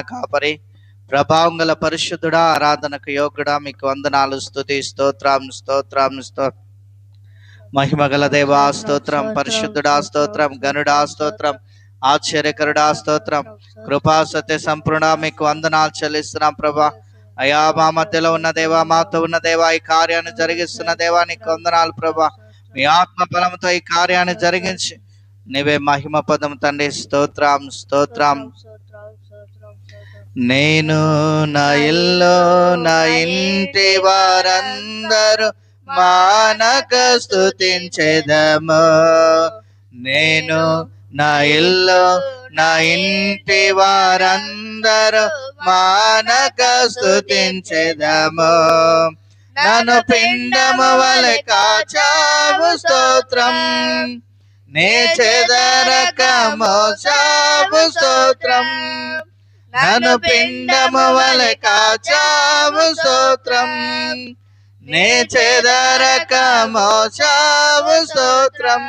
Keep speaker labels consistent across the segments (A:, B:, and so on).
A: కాపరి. ప్రభావం గల పరిశుద్ధుడా ఆరాధనకు యోగుడా మీకు వందనాలు స్తుతి స్తోత్రం స్తోత్రం స్తో మహిమ గల దేవా స్తోత్రం పరిశుద్ధుడా స్తోత్రం గనుడా స్తోత్రం ఆశ్చర్యకరుడా స్తోత్రం కృపా సత్య సంపూర్ణ మీకు వందనాలు చెల్లిస్తున్నాం ప్రభా. అయా మా మధ్యలో ఉన్న దేవా మాతో ఉన్న దేవా ఈ కార్యాన్ని జరిగిస్తున్న దేవా నీకు వందనాలు ప్రభా. మీ ఆత్మ బలంతో ఈ కార్యాన్ని జరిగించి నీవే మహిమ పదం తండ్రి. స్తోత్రం స్తోత్రం. నేను నా ఇల్లు నా ఇంటి వారందరూ మానక స్థుతించెదము నేను నా ఇల్లు నా ఇంటి వారందరూ మానక స్థుతించెదము నన్ను పిండము వలె కాచావు స్తోత్రం. నే చెదరక మోసావు స్తోత్రం. నను పిండము వలె కాచావు స్తోత్రం. నే చెదరక మోసావు స్తోత్రం.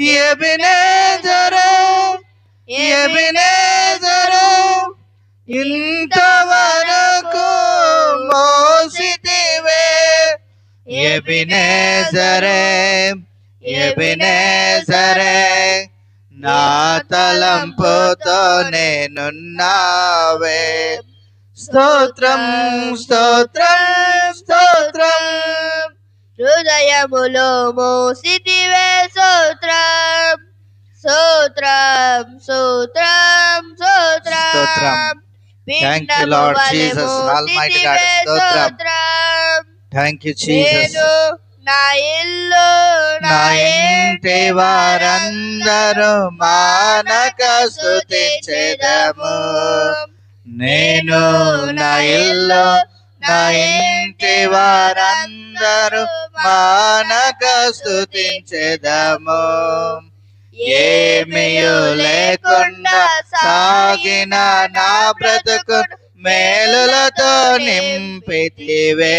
A: ఎబినేజరు ఎబినేజరు ఇంతవరకు మోసితివే. ఎబినే జరే ఎబినే జరే నా తలంపుతో నేనున్నావే స్తోత్రం స్తోత్రం స్తోత్రం
B: హృదయములో మోసితివే సూత్రం సూత్రం
A: స్తోత్రం.
B: సూత్రం
A: Thank you, Lord Jesus, Almighty God. స్తోత్రం. థ్యాంక్ యూ జీసస్
B: నేను నా ఇల్లు
A: నా ఇంటి వారందరూ మానక స్తుతించెదము నేను నా ఇల్లు నా ఇంటి వారందరూ మానక స్తుతించెదము ఏమియు లేకుండా సాగిన నా బ్రతుకు మేలులతో నింపితివే.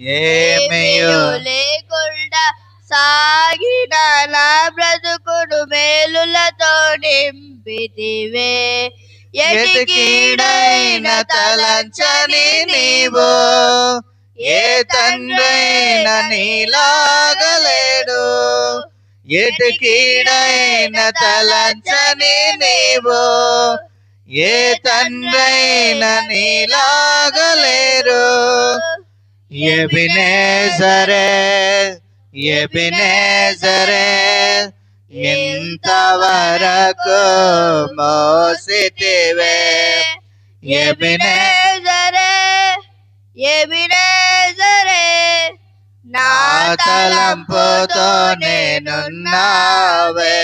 A: ఏమియు?
B: లేకుండా సాగిన నా బ్రతుకును మేలులతో నింపితివే.
A: ఎతికీడైన తలంచని నీవు? ఏ తండ్రైన నీలాగలేడు? ఎటికీడైన తలంచని నీవు? ఏ తండ్రైన నీలాగలేరు? ఎబినేజరే ఎబినేజరే ఇంతవరకు మోసితివే
B: ఎబినేజరే ఎబినేజరే
A: నా తలంపుతో నేనున్నావే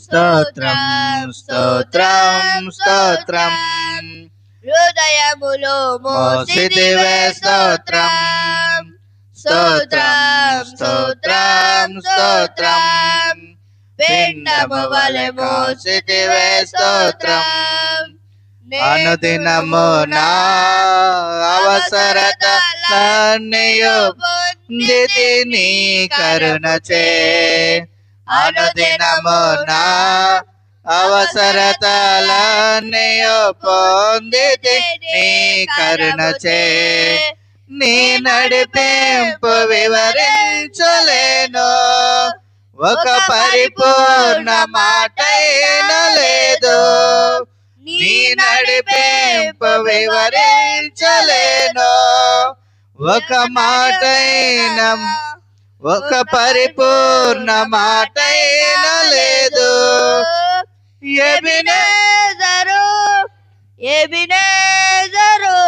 A: స్తోత్రం స్తోత్రం స్తోత్రం
B: హృదయములో
A: మోసిదివే స్తోత్రం. స్తోత్రం స్తోత్రం స్తోత్రం. పిండము వలె మోసిదివే స్తోత్రం. అనుదినము నా అవసరత నన్నయు పొందితి నీ కరుణచే అనుదినము నా అవసరతలన్నయు పొందితి నీ కరుణచే నీ నడిపింపు వివరించలేను. ఒక పరిపూర్ణ మాటైన లేదు. నీ నడిపింపు వివరించలేను. ఒక మాటైన ఒక పరిపూర్ణ మాటైన
B: ఎబినేజరు ఎబినేజరు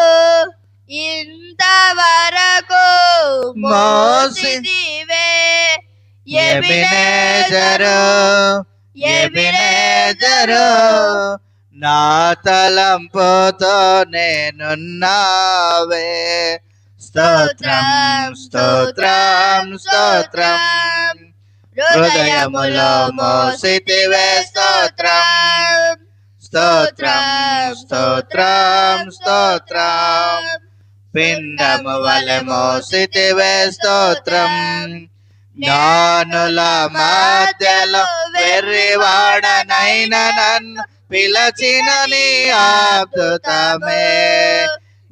B: ఇంతవరకు మోసిదివే.
A: ఎబినేజరు ఎబినేజరు నా తలంపుతో నేనున్నావే. స్తోత్రం స్తోత్రం స్తోత్రం. హృదయములో మోసితివే స్తోత్రం. స్తోత్రం స్తోత్రం స్తోత్రం. పిండము వలె మోసితివే స్తోత్రం. జ్ఞానుల మధ్యలో వెర్రివాడనైన నన్ను పిలచిన నీ అద్భుతమే.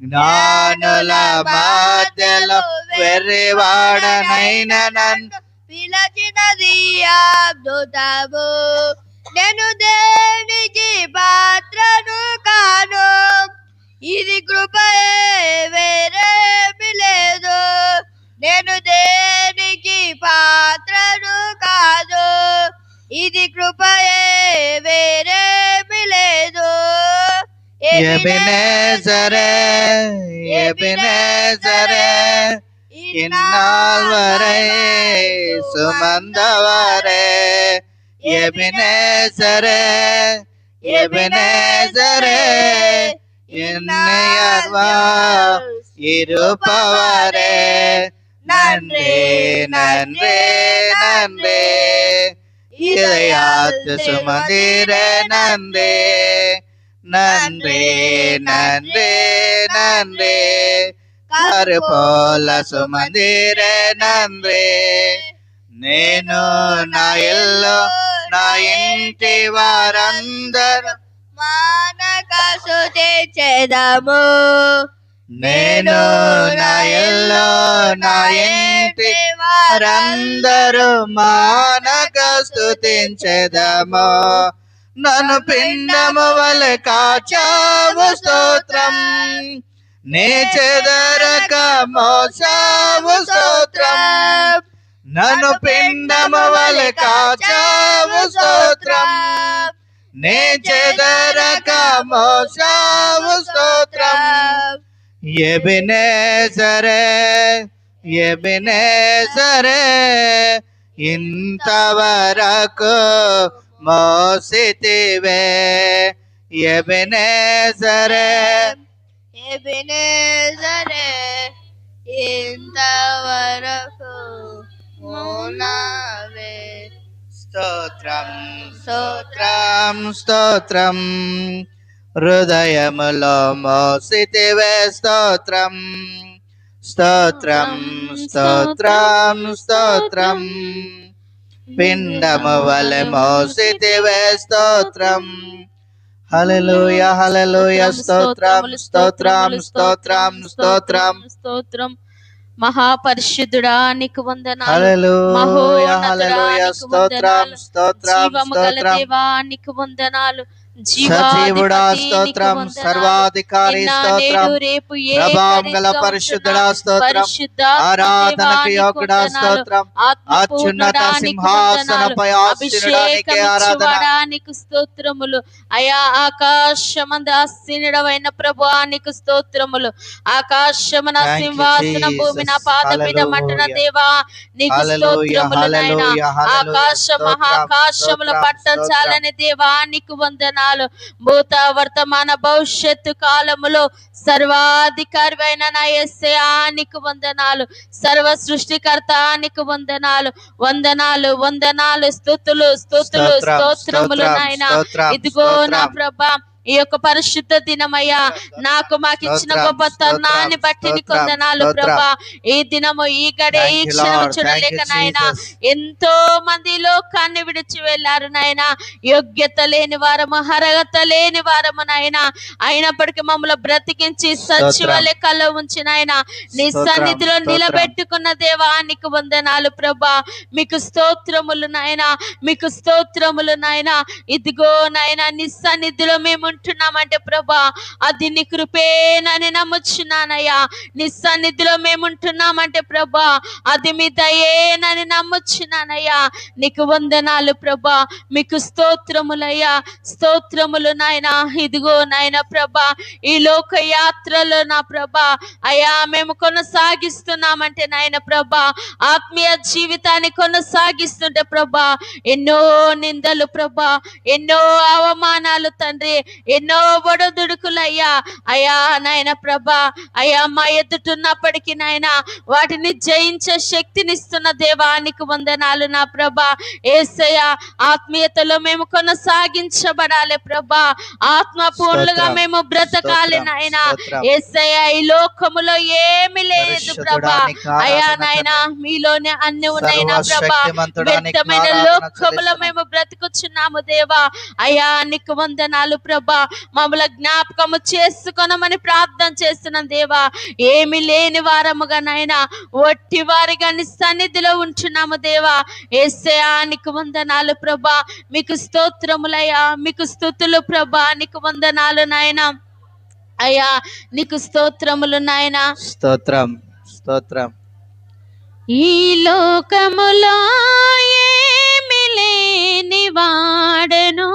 A: జ్ఞానుల మధ్యలో వెర్రివాడనైన నన్ను
B: పిలచినది అద్భుతము. నేను దేనికి పాత్రను కాను? ఇది కృపయే వేరేమి లేదు. నేను దేనికి పాత్రను కాదు? ఇది కృపయే వేరేమి లేదు.
A: ఎబినేజరే ఎబినేజరే. இந்நாள் வரை சுமந்தவரே எபினேசரே எபினேசரே என்னையர்வா இருப்பவரே. நன்றே நன்றே நன்றே. இதயாத்து சுமந்திரே நன்றே. நன்றே நன்றே நன்றே. కరుపోల సుమందిర నంద్రే నేను నా ఇల్లు నా ఇంటి వారందరూ
B: మానక సుతించెదము
A: నేను నా ఇల్లు నా ఇంటి వారందరూ మానక స్థుతించెదము నన్ను పిండము వలె కాచావు స్తోత్రం. నీ చెదరక మోసావు స్తోత్రం. నన్ను పిండము వలె కాచావు స్తోత్రం. నీ చెదరక మోసావు స్తోత్రం. ఎబినేజరే ఎబినేజరే ఇంతవరకు మోసితివే. ఎబినేజరే
B: ఎబినేజరే ఇంతవరకు మౌనవే
A: స్తోత్రం. స్తోత్రం. స్తోత్రం. హృదయములో మోసితివే స్తోత్రం. స్తోత్రం స్తోత్రం స్తోత్రం. పిండము వలె మోసితివే స్తోత్రం. హల్లెలూయా హల్లెలూయా స్తోత్రం స్తోత్రం స్తోత్రం స్తోత్రం
C: స్తోత్రం మహాపరిశుద్ధుడా నీకు వందనాలు
A: హల్లెలూయా
C: మహోన్నతుడా, నీకు
A: స్తోత్రం
C: వందనాలు.
A: స్తోత్రం
C: జీవము గల దేవా నీకు వందనాలు
A: సజీవుడా స్తోత్రం. సర్వాధికారి స్తోత్రం ప్రభావం గల పరిశుద్ధుడా స్తోత్రం ఆరాధనకు యోగుడా. స్తోత్రం అత్యున్నత. సింహాసనపై
C: స్తోత్రములు అయా ఆకాశమంద ఆసీనుడవైన ప్రభు నీకు స్తోత్రములు ఆకాశమున సింహాసన భూమి నా. పాదపీఠమంటున్న
A: Hallelujah.
C: దేవా నీకు స్తోత్రములు నాయన ఆకాశ మహాకాశముల పట్టచాలని దేవా నీకు వందనాలు భూత వర్తమాన భవిష్యత్తు కాలములో సర్వాధికారి అయిన నా ఎస్సే నీకు వందనాలు సర్వ సృష్టికర్త నీకు వందనాలు వందనాలు వందనాలు స్తుతులు స్తుతులు
A: స్తోత్రం,
C: స్తోత్రములు
A: స్తోత్రం,
C: నాయన ఇదిగో నా. ప్రభా ఈ యొక్క పరిశుద్ధ దినమయ్యా నాకు మాకు ఇచ్చిన గొప్ప తరుణాన్ని
A: స్తోత్రం,
C: బట్టి
A: స్తోత్రం.
C: ప్రభా ఈ దినము ఈ గడే ఈ
A: Thank you,
C: క్షణం
A: Lord. Thank
C: చూడలేక నాయన. ఎంతో మంది లోకాన్ని విడిచి వెళ్ళారు నాయన యోగ్యత లేని వారము అర్హత లేని వారము నాయన అయినప్పటికీ మమ్మల్ని బ్రతికించి సచివాలయ కళ్ళ ఉంచి నాయన నీ సన్నిధిలో. నిలబెట్టుకున్న దేవా నీకు వందనాలు ప్రభా మీకు స్తోత్రములు నాయన మీకు స్తోత్రములు నాయన ఇదిగో నాయన నీ సన్నిధిలో మేము ఉంటున్నామంటే ప్రభా అది నీ కృపేనని నమ్ముచున్నానయ్యా. నీ సన్నిధిలో మేము ఉంటున్నామంటే ప్రభా అది మీ దయేనని నమ్ముచున్నానయ్యా. నీకు వందనాలు ప్రభా మీకు స్తోత్రములయ్యా. స్తోత్రములు నాయన ఇదిగో నాయన ప్రభా ఈ లోక యాత్రలో నా ప్రభా అయ్యా మేము కొనసాగిస్తున్నామంటే నాయన ప్రభా ఆత్మీయ జీవితాన్ని కొనసాగిస్తుంటే ప్రభా ఎన్నో నిందలు ప్రభా ఎన్నో అవమానాలు తండ్రి ఎన్నో ఒడదుడుకులయ్యా. అయ్యా నాయన ప్రభా అయ్యా మా ఎదుటున్నప్పటికీ నాయన వాటిని జయించే శక్తినిస్తున్న దేవానికి వందనాలు నా ప్రభా. ఏసయ్య ఆత్మీయతలో మేము కొనసాగించబడాలి ప్రభా. ఆత్మ పూర్ణులుగా
A: స్తోత్రం,
C: మేము బ్రతకాలి నాయన. ఏసయ్య ఈ లోకములో ఏమి లేదు ప్రభా.
A: ఆరాధన
C: నాయన మీలోనే అన్ని ఉన్నాయినా ప్రభా వ్యక్తమైన లోకములో. మేము బ్రతుకుచున్నాము దేవా. అయ్యా నీకు వందనాలు ప్రభా. మమ్మల్ని జ్ఞాపకము చేసుకొనమని ప్రార్థన చేస్తున్నాం దేవా. ఏమి లేని వారముగా నాయన ఒట్టి వారిగా నీ సన్నిధిలో ఉంటున్నాము దేవా. ఏసయా నీకు వందనాలు ప్రభా. మీకు స్తోత్రములయ్యా మీకు స్తుతులు ప్రభా. నీకు వందనాలు నాయన. అయ్యా నీకు స్తోత్రములు నాయనా.
A: స్తోత్రం స్తోత్రం.
C: ఈ లోకములో ఏమి లేని వాడను.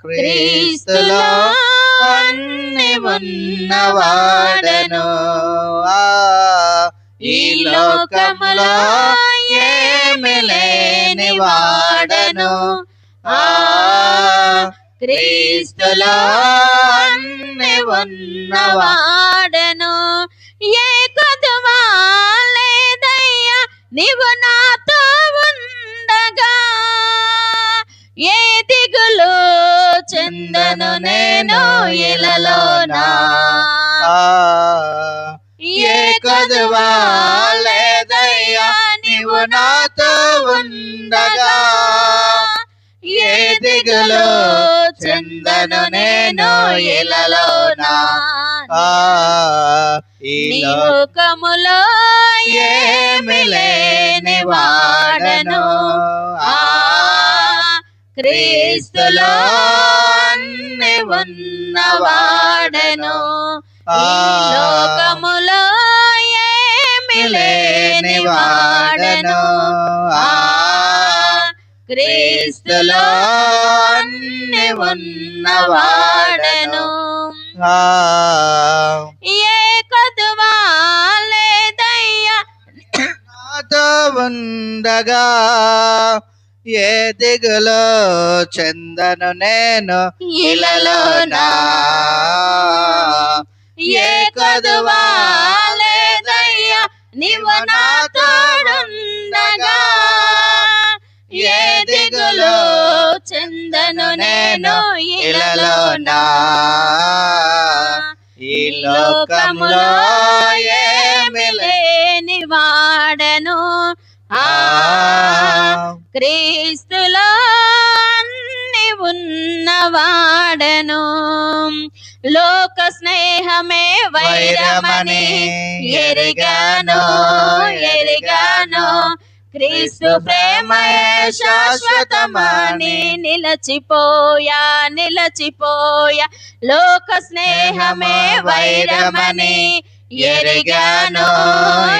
C: క్రీస్తులో అన్ని ఉన్నవాడను.
A: ఈ లోకములో ఏమి లేని వాడను. ఆ
C: క్రీస్తులో అన్ని ఉన్నవాడను. ఏ కొదువా లేదయ్యా నీవు నాతో ఉండగా ఏ దిగులు చెందను నేను ఇలలోనా
A: ఏ కదువా లేదయ్యా నీవు నాతో ఉండగా? ఏ దిగులు చెందను నేను ఇలలోనా ఈ
C: లోకములో ఏమి లేని వాడను. ఆ క్రీస్తులో ఉన్నవాడను ఈ లోకములో ఏమి లేని వాడను. క్రీస్తులో ఉన్నవాడను ఏ కొదువా లేదయ్యా?
A: నాతో ఉండగా ఏ దిగులో చందను నేను? ఇలలోనా
C: ఏ కొదువా లేదయ్యా? నీవు నా తోడుండగా. ఏ దిగులో చందను నేను? ఇలలోనా
A: ఈ లోకములో ఏమి
C: లేని వాడను. క్రీస్తులో అన్ని ఉన్నవాడను. లోక స్నేహమే వైరమని ఎరిగాను ఎరిగాను. క్రీస్తు ప్రేమయే శాశ్వతమని నిలచిపోయా నిలచిపోయా. లోక స్నేహమే వైరమని ఎరిగాను.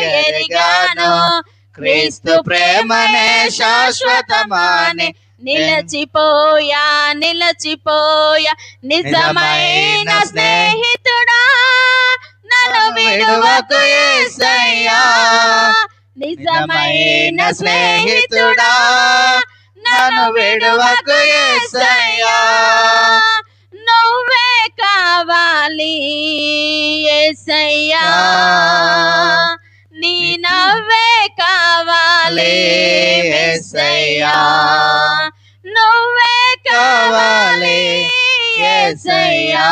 C: ఎరిగాను.
A: క్రీస్తు ప్రేమనే శాశ్వతమాని.
C: నిలచిపోయా నిలచిపోయా నిజమైన స్నేహితుడా. నన్ను విడువకు యేసయ్యా నిజమైన స్నేహితుడా. నన్ను విడువకు యేసయ్యా నువ్వే కావాలి యేసయ్యా నీ నవ్వే కావాలి యేసయ్యా నువ్వే కావాలి యేసయ్యా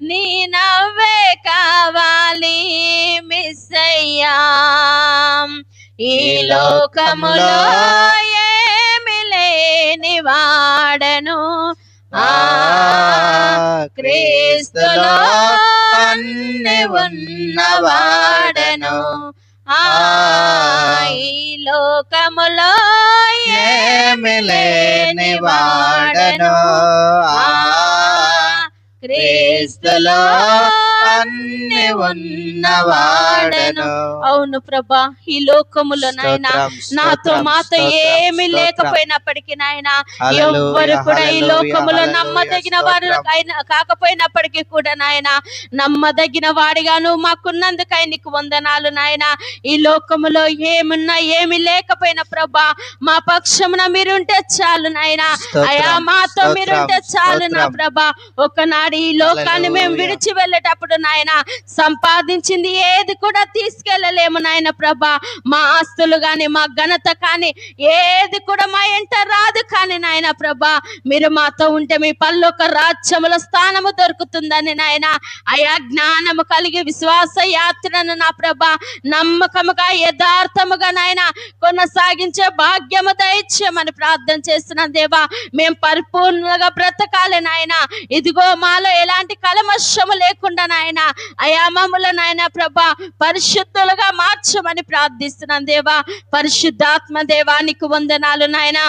C: నీ నవ్వే కావాలి మిస్సయ్యా ఈ లోకములో ఏమి లేని వాడను ఆ క్రీస్తులో అన్ని ఉన్నవాడను ఈ లోకములో
A: ఏమి వాడను
C: క్రీస్తులో
A: అన్ని ఉన్నవాడను
C: అవును ప్రభా ఈ లోకములో నాయన నాతో మాతో ఏమి. లేకపోయినప్పటికీ నాయన ఎవ్వరు కూడా ఈ లోకములో నమ్మదగిన వారు కాకపోయినప్పటికీ కూడా నాయన నమ్మదగిన వాడిగా నువ్వు మాకున్నందుకై నీకు వందనాలు నాయన ఈ లోకములో ఏమున్నా ఏమి లేకపోయినా ప్రభా మా పక్షమున మీరుంటే చాలు నాయన అయా మాతో మీరుంటే చాలు నా. ప్రభా ఒకనాడు ఈ లోకాన్ని మేము. విడిచి వెళ్ళేటప్పుడు నాయన. సంపాదించింది ఏది కూడా తీసుకెళ్ళలేము నాయన ప్రభా. మా ఆస్తులు గాని మా ఘనత కానీ ఏది కూడా మా ఎంట రాదు కానీ నాయన ప్రభా. మీరు మాతో ఉంటే మీ పల్లొక రాజ్యముల స్థానము దొరుకుతుందని నాయన. అయా జ్ఞానము కలిగి విశ్వాస యాత్రను నా ప్రభా. నమ్మకముగా యథార్థముగా నాయన కొనసాగించే భాగ్యము దయచేయమని ప్రార్థన చేస్తున్న దేవా. మేము పరిపూర్ణంగా బ్రతకాలి నాయన. ఇదిగో మాలో ఎలాంటి కలమశము లేకుండా నాయన. అయా నాయన ప్రభా పరిశుద్ధులుగా మార్చమని ప్రార్థిస్తున్నాను దేవా. పరిశుద్ధాత్మ దేవానికి వందనాలు నాయన.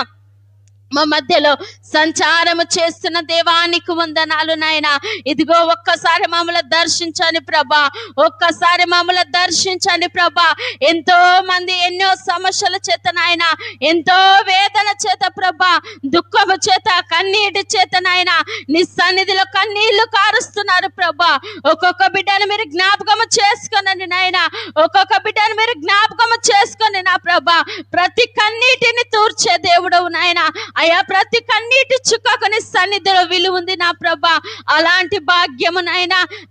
C: మా మధ్యలో సంచారము చేస్తున్న దేవానికి వందనాలు నాయన. ఇదిగో ఒక్కసారి మమ్మల్ని దర్శించండి ప్రభా. ఒక్కసారి మమ్మల్ని దర్శించండి ప్రభా. ఎంతో మంది ఎన్నో సమస్యల చేత నాయన. ఎంతో వేదన చేత ప్రభా. దుఃఖము చేత కన్నీటి చేత నాయన. నీ సన్నిధిలో కన్నీళ్ళు కారుస్తున్నారు ప్రభా. ఒక్కొక్క బిడ్డను మీరు జ్ఞాపకము చేసుకోనండి నాయన. ఒక్కొక్క బిడ్డను మీరు జ్ఞాపకము చేసుకొని నా ప్రభా. ప్రతి కన్నీటిని తూర్చే దేవుడవు నాయన. అయ్యా ప్రతి కన్నీటి చుక్కకు సన్నిధిలో విలువ ఉంది నా ప్రభా. అలాంటి భాగ్యము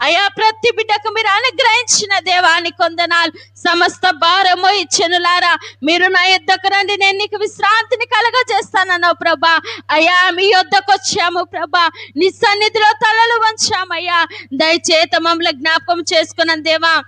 C: అయ్యా ప్రతి బిడ్డకు మీరు అనుగ్రహించిన దేవాన్ని కొందనాలు సమస్త భారము ఇచ్చనులారా. మీరు నా యుద్ధకు రండి నేను నీకు విశ్రాంతిని కలగజేస్తానన్నావు ప్రభా. అయ్యా మీ యొద్దకు వచ్చాము ప్రభా. నీ సన్నిధిలో తలలు వంచామయ్యా. దయచేత మమ్మల్ని జ్ఞాపకం చేసుకున్నాను దేవా.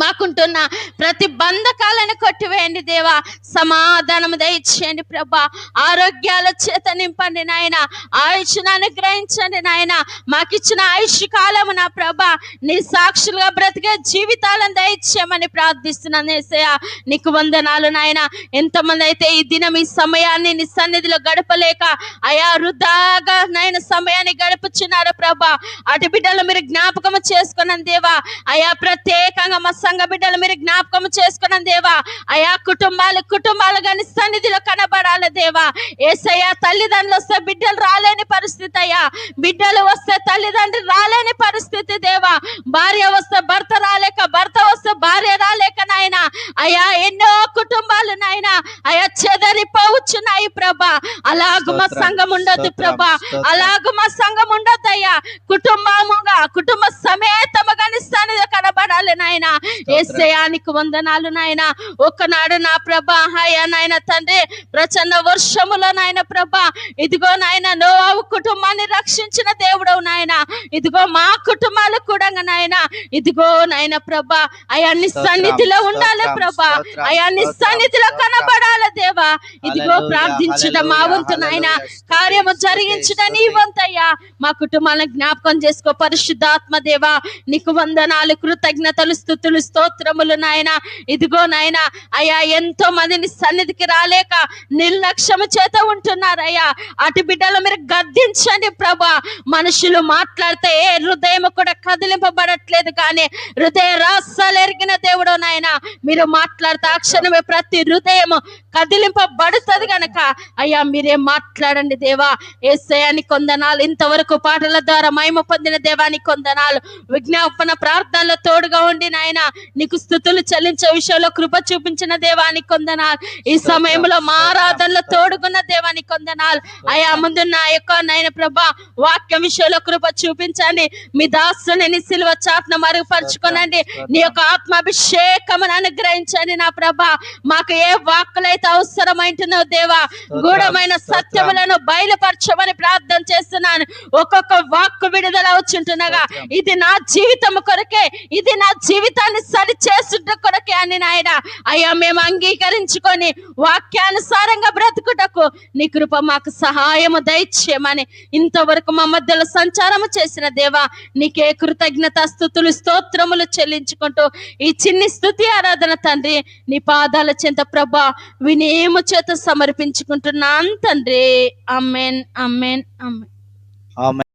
C: మాకుంటున్న ప్రతి బంధకాలను కొట్టివేయండి దేవా. సమాధానం దయచేయండి ప్రభా. ఆరోగ్యాల చేత నింపండి నాయన. ఆయుష్ను అనుగ్రహించండి నాయన. మాకిచ్చిన ఆయుష్ కాలం నా ప్రభా నీ సాక్షులుగా బ్రతికే జీవితాలను దయచేయమని ప్రార్థిస్తున్నాను ఏసయ్య. నీకు వందనాలు నాయన. ఎంతమంది అయితే ఈ దినం ఈ సమయాన్ని నీ సన్నిధిలో గడపలేక అయా వృధాగా నాయన సమయాన్ని గడుపుచున్నారు ప్రభా. అటు బిడ్డలు మీరు జ్ఞాపకం చేసుకున్నాను దేవా. అయా ప్రత్యేకంగా మా సంఘ బిడ్డలు మీరు జ్ఞాపకం చేసుకున్నాను దేవా. అయా కుటుంబాలు కుటుంబాలు కానీ సన్నిధిలో కనబడాలి దేవా. ఏసయ్యా తల్లిదండ్రులు వస్తే బిడ్డలు రాలేని పరిస్థితి అయ్యా. బిడ్డలు వస్తే తల్లిదండ్రులు రాలేని పరిస్థితి దేవా. భార్య వస్తే భర్త రాలేక భర్త వస్తే భార్య రాలేక నాయన. అయా ఎన్నో కుటుంబాలు నాయన. అయా చెదరిపోవచ్చున్నాయి ప్రభా. అలాగ మా సంఘం ఉండొద్దు
A: స్తోత్రం,
C: ప్రభా. అలాగ మా సంఘం అయ్యా కుటుంబముగా కుటుంబ సమేతముగా నీ సన్నిధిలో కనబడాలి నాయన. ఏసయానికి వందనాలు నాయన. ఒక్కనాడు నా ప్రభా హాయా నాయన తండ్రి ప్రచండ వర్షములో నాయన ప్రభా ఇదిగో నాయన నోవావు కుటుంబాన్ని రక్షించిన దేవుడవు నాయన. ఇదిగో మా కుటుంబాలు కూడా నాయన. ఇదిగో నాయన ప్రభా అయా నీ
A: స్తోత్రం,
C: సన్నిధిలో ఉండాలి ప్రభా.
A: స్తోత్రం,
C: అయా నీ
A: స్తోత్రం,
C: సన్నిధిలో. కనబడాలి దేవా. ఇదిగో ప్రార్థించడం మా వంతు నాయన. కార్యము
A: స్తుతి,
C: జరిగించడం నీ. వంతయ్యా. మా కుటుంబాలను జ్ఞాపకం చేసుకో పరిశుద్ధాత్మ దేవా. నీకు వందనాలు కృతజ్ఞతలు స్థుతులు స్తోత్రములు నాయన. ఇదిగో నాయన అయ్యా ఎంతో మందిని సన్నిధికి రాలేక నిర్లక్ష్యము చేత ఉంటున్నారయ్యా. అటు బిడ్డలు మీరు గద్దించండి ప్రభా. మనుషులు మాట్లాడితే ఏ హృదయం కూడా కదిలింపబడట్లేదు కానీ హృదయ రాసాలు ఎరిగిన దేవుడు నాయన. మీరు మాట్లాడితే అక్షరమే ప్రతి హృదయం కదిలింపబడుతుంది గనక. అయ్యా మీరే మాట్లాడండి దేవా. ఏసయానికి కొందనాలు ఇంతవరకు పాటల ద్వారా మహిమ పొందిన దేవానికి కొందనాలు విజ్ఞాపన ప్రార్థనలో తోడుగా ఉండి నాయన. నీకు స్థుతులు చెల్లించే విషయంలో కృప చూపించిన దేవాని కొందనాలు. ఈ సమయంలో మా ఆరాధనలో తోడుకున్న దేవానికి కొందనాలు. అయా ముందు నా యొక్క నయన ప్రభా వాక్యం విషయంలో కృప చూపించండి. మీ దాసుని సిల్వ సిలువ చాట్న మరుగుపరుచుకోనండి. నీ యొక్క ఆత్మాభిషేకమును అనుగ్రహించండి నా ప్రభా. మాకు ఏ వాక్కులైతే అవసరమైంటున్నో దేవా గూఢమైన సత్యములను బయలుపరచమని ప్రార్థన చేస్తున్నాను. ఒక్కొక్క వాక్కు విడుదల వచ్చుంటున్నగా ఇది నా జీవితం కొరకే ఇది నా జీవితాన్ని సరి చేసుట కొరకే అని నాయన. అయ్యా మేము అంగీకరించుకొని వాక్యానుసారంగా బ్రతుకుటకు నీ కృప మాకు సహాయము దయచేయమని ఇంతవరకు మా మధ్యలో సంచారము చేసిన దేవా నీకే కృతజ్ఞత స్థుతులు స్తోత్రములు చెల్లించుకుంటూ ఈ చిన్ని స్థుతి ఆరాధన తండ్రి నీ పాదాల చెంత ప్రభా వినేము చేత సమర్పించుకుంటున్నాను తండ్రి. అమ్మేన్ అమ్మేన్ అమ్మేన్
A: ఆమె